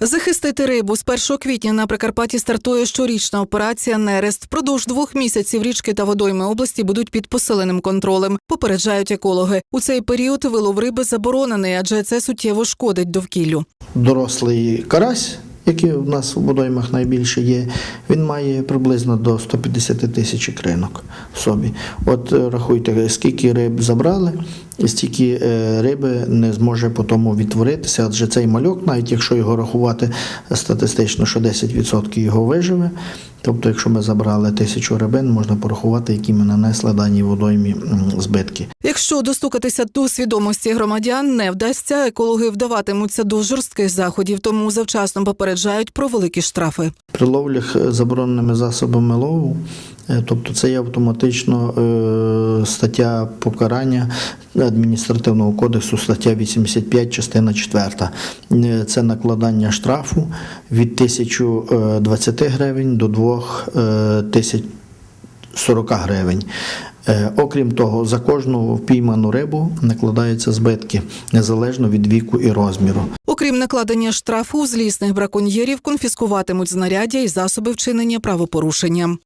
Захистити рибу з 1 квітня на Прикарпатті стартує щорічна операція Нерест. Впродовж двох місяців річки та водойми області будуть під посиленим контролем. Попереджають екологи. У цей період вилов риби заборонений, адже це суттєво шкодить довкіллю. дорослий карась, який у нас в водоймах найбільше є, він має приблизно до 150 тисяч ікринок в собі. От е, рахуйте, скільки риб забрали, і стільки е, риби не зможе по тому відтворитися. Адже цей мальок, навіть якщо його рахувати статистично, що 10% його виживе. Тобто, якщо ми забрали тисячу рибин, можна порахувати, які ми нанесли даній водоймі збитки. Якщо достукатися до свідомості громадян не вдасться, екологи вдаватимуться до жорстких заходів, тому завчасно попереджають про великі штрафи. При ловлях е, забороненими засобами лову, е, тобто це є автоматично е, стаття покарання адміністративного кодексу, стаття 85, частина 4. Е, Це накладання штрафу від 1020 гривень до 2040 гривень. Окрім того, за кожну впійману рибу накладаються збитки незалежно від віку і розміру. Окрім накладення штрафу, злісних браконьєрів конфіскуватимуть знаряддя і засоби вчинення правопорушення.